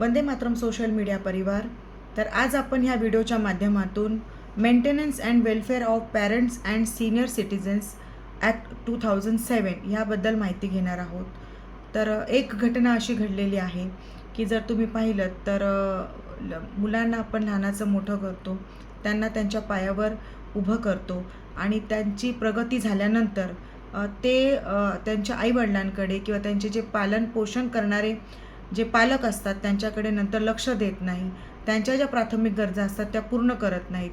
Vande Mataram social media परिवार. तर आज आपण ह्या व्हिडिओच्या माध्यमातून maintenance and welfare of parents and senior citizens act two thousand seven ह्याबद्दल माहिती घेणार आहोत. तर एक घटना अशी घडलेली आहे की जर तुम्ही पाहिलं तर ल- मुलांना आपण लहानाचं मोठं करतो त्यांना त्यांच्या पायावर उभं करतो आणि त्यांची प्रगती झाल्यानंतर ते त्यांच्या आईवडिलांकडे किंवा त्यांचे जे पालन पोषण करणारे जे पालक असतात त्यांच्याकडे नंतर लक्ष देत नाही त्यांच्या ज्या प्राथमिक गरजा असतात त्या पूर्ण करत नाहीत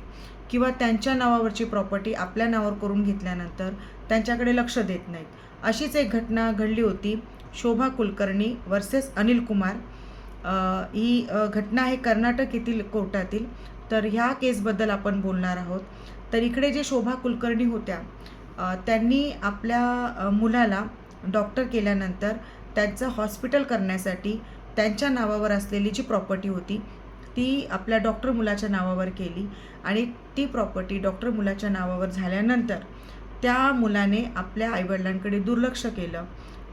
किंवा त्यांच्या नावावरची प्रॉपर्टी आपल्या नावावर करून घेतल्यानंतर त्यांच्याकडे लक्ष देत नाहीत. अशीच एक घटना घडली होती. शोभा कुलकर्णी वर्सेस अनिल कुमार. ही घटना आहे कर्नाटक येथील कोर्टातील. तर ह्या केसबद्दल आपण बोलणार आहोत. तर इकडे जे शोभा कुलकर्णी होत्या त्यांनी आपल्या मुलाला डॉक्टर केल्यानंतर त्यांचं हॉस्पिटल करण्यासाठी त्यांच्या नावावर असलेली जी प्रॉपर्टी होती ती आपल्या डॉक्टर मुलाच्या नावावर केली आणि ती प्रॉपर्टी डॉक्टर मुलाच्या नावावर झाल्यानंतर त्या मुलाने आपल्या आईवडिलांकडे दुर्लक्ष केलं.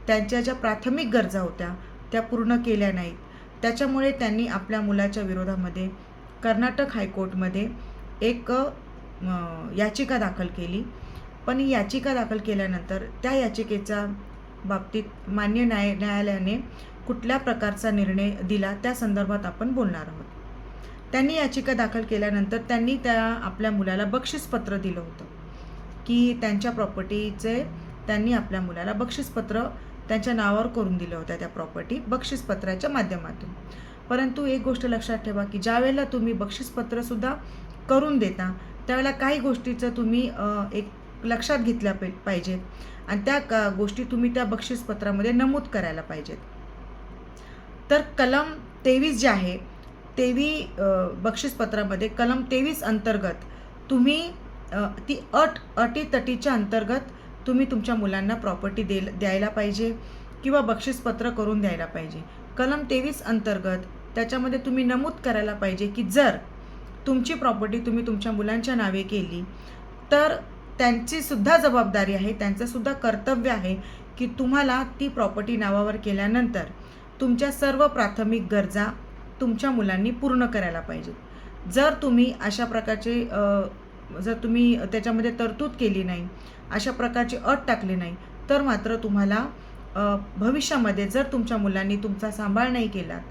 त्यांच्या ज्या प्राथमिक गरजा होत्या त्या पूर्ण केल्या नाहीत. त्याच्यामुळे त्यांनी आपल्या मुलाच्या विरोधामध्ये कर्नाटक हायकोर्टमध्ये एक याचिका दाखल केली. पण याचिका दाखल केल्यानंतर त्या याचिकेचा बाबतीत मान्य न्याय न्यायालयाने कुठल्या प्रकारचा निर्णय दिला त्या संदर्भात आपण बोलणार आहोत. त्यांनी याचिका दाखल केल्यानंतर त्यांनी त्या आपल्या मुलाला बक्षीसपत्र दिलं होतं. की त्यांच्या प्रॉपर्टीचे त्यांनी आपल्या मुलाला बक्षीसपत्र त्यांच्या नावावर करून दिलं होतं त्या प्रॉपर्टी बक्षीसपत्राच्या माध्यमातून. परंतु एक गोष्ट लक्षात ठेवा की ज्यावेळेला तुम्ही बक्षीसपत्रसुद्धा करून देता त्यावेळेला काही गोष्टीचं तुम्ही एक लक्षात घेतल्या पाहिजेत. आणि त्या का गोष्टी तुम्ही त्या बक्षीसपत्रामध्ये नमूद करायला पाहिजेत. तर कलम तेवीस जे आहे तेवी बक्षीसपत्रामध्ये कलम तेवीस अंतर्गत तुम्ही ती अट अटीतटीच्या अंतर्गत तुम्ही तुमच्या मुलांना प्रॉपर्टी दे द्यायला पाहिजे किंवा बक्षीसपत्र करून द्यायला पाहिजे. कलम तेवीस अंतर्गत त्याच्यामध्ये तुम्ही नमूद करायला पाहिजे की जर तुमची प्रॉपर्टी तुम्ही तुमच्या मुलांच्या नावे केली तर त्यांची सुद्धा जबाबदारी आहे त्यांचं सुद्धा कर्तव्य आहे की तुम्हाला ती प्रॉपर्टी नावावर केल्यानंतर तुमच्या सर्व प्राथमिक गरजा तुमच्या मुलांनी पूर्ण करायला पाहिजेत. जर तुम्ही अशा प्रकारचे जर तुम्ही त्याच्यामध्ये तरतूद केली नाही अशा प्रकारची अट टाकली नाही तर मात्र तुम्हाला भविष्यामध्ये जर तुमच्या मुलांनी तुमचा सांभाळ नाही केलात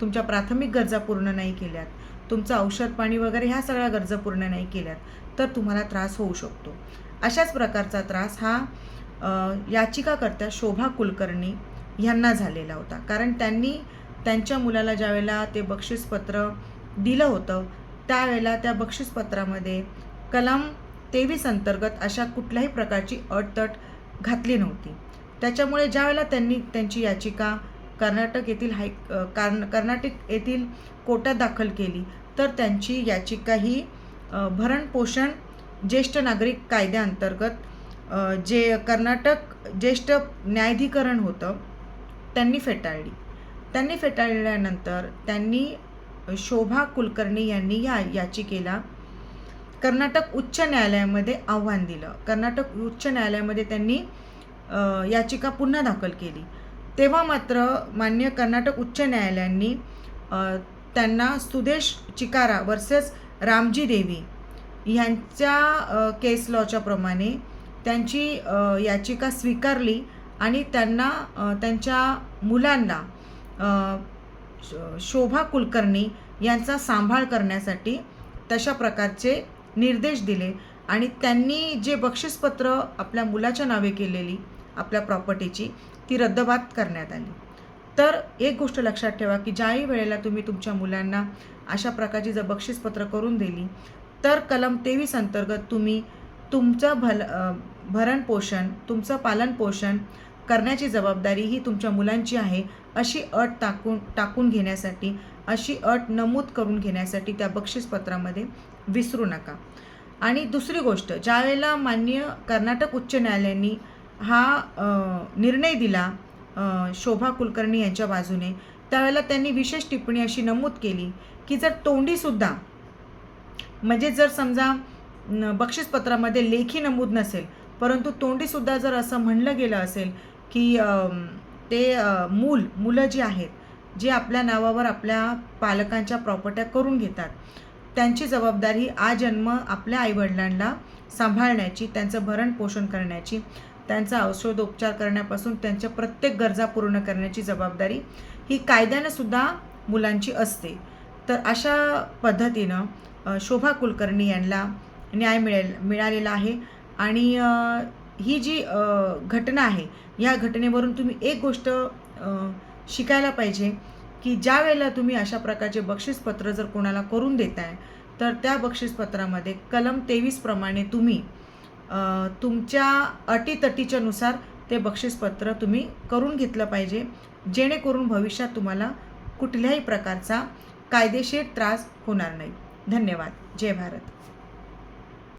तुमच्या प्राथमिक गरजा पूर्ण नाही केल्यात तुमचं औषध पाणी वगैरे ह्या सगळ्या गरजा पूर्ण नाही केल्यात तर तुम्हाला त्रास होऊ शकतो. अशाच प्रकारचा त्रास हा याचिकाकर्त्या शोभा कुलकर्णी ह्यांना झालेला होता. कारण त्यांनी त्यांच्या मुलाला ज्यावेळेला ते बक्षीसपत्र दिलं होतं त्यावेळेला त्या बक्षीसपत्रामध्ये कलम तेवीस अंतर्गत अशा कुठल्याही प्रकारची अटतट घातली नव्हती. त्याच्यामुळे ज्यावेळेला त्यांनी त्यांची याचिका कर्नाटक येथील हाय कर्न कर्नाटक येथील कोर्टात दाखल केली. तर त्यांची याचिका ही भरणपोषण ज्येष्ठ नागरिक कायद्याअंतर्गत जे कर्नाटक ज्येष्ठ न्यायाधिकरण होतं त्यांनी फेटाळली. त्यांनी फेटाळल्यानंतर त्यांनी शोभा कुलकर्णी यांनी या याचिकेला कर्नाटक उच्च न्यायालयामध्ये आव्हान दिलं. कर्नाटक उच्च न्यायालयामध्ये त्यांनी याचिका पुन्हा दाखल केली. तेव्हा मात्र मान्य कर्नाटक उच्च न्यायालयांनी त्यांना सुदेश चिकारा वर्सेस रामजी देवी ह्यांच्या केस लॉच्या प्रमाणे त्यांची याचिका स्वीकारली आणि त्यांना त्यांच्या मुलांना शोभा कुलकर्णी यांचा सांभाळ करण्यासाठी तशा प्रकारचे निर्देश दिले आणि त्यांनी जे बक्षीसपत्र आपल्या मुलाच्या नावे केलेली आपल्या प्रॉपर्टीची ती रद्दबाद करण्यात आली. तर एक गोष्ट लक्षात ठेवा की ज्याही वेळेला तुम्ही तुमच्या मुलांना अशा प्रकारची जर बक्षीसपत्र करून दिली तर कलम तेवीस अंतर्गत तुम्ही तुमचं भल भरणपोषण तुमचं पालनपोषण करण्याची जबाबदारी ही तुमच्या मुलांची आहे अशी अट टाकून टाकून घेण्यासाठी अशी अट नमूद करून घेण्यासाठी त्या बक्षीसपत्रामध्ये विसरू नका. आणि दुसरी गोष्ट ज्यावेळेला मान्य कर्नाटक उच्च न्यायालयाने हा निर्णय दिला शोभा कुलकर्णी यांच्या बाजूने. त्यावेळेला त्यांनी विशेष टिप्पणी अशी नमूद केली की जर तोंडीसुद्धा म्हणजे जर समजा बक्षीसपत्रामध्ये लेखी नमूद नसेल परंतु तोंडीसुद्धा जर असं म्हणलं गेलं असेल की ते मूल मुलं जी आहेत जे आपल्या नावावर आपल्या पालकांच्या प्रॉपर्ट्या करून घेतात त्यांची जबाबदारी आजन्म आपल्या आईवडिलांना सांभाळण्याची त्यांचं भरण पोषण करण्याची. त्यांचा औषधोपचार करण्यापासून त्यांच्या प्रत्येक गरजा पूर्ण करण्याची जबाबदारी ही कायद्यानंसुद्धा मुलांची असते. तर अशा पद्धतीनं शोभा कुलकर्णी यांना न्याय मिळेल मिळालेला आहे. आणि ही जी घटना आहे या घटनेवरून तुम्ही एक गोष्ट शिकायला पाहिजे की ज्या वेळेला तुम्ही अशा प्रकारचे बक्षीसपत्र जर कोणाला करून देताय तर त्या बक्षीसपत्रामध्ये कलम तेवीसप्रमाणे तुम्ही तुमच्या अटीतटीच्या नुसार ते बक्षीसपत्र तुम्ही करून घेतलं पाहिजे. जेणेकरून भविष्यात तुम्हाला कुठल्याही प्रकारचा कायदेशीर त्रास होणार नाही. धन्यवाद. जय भारत.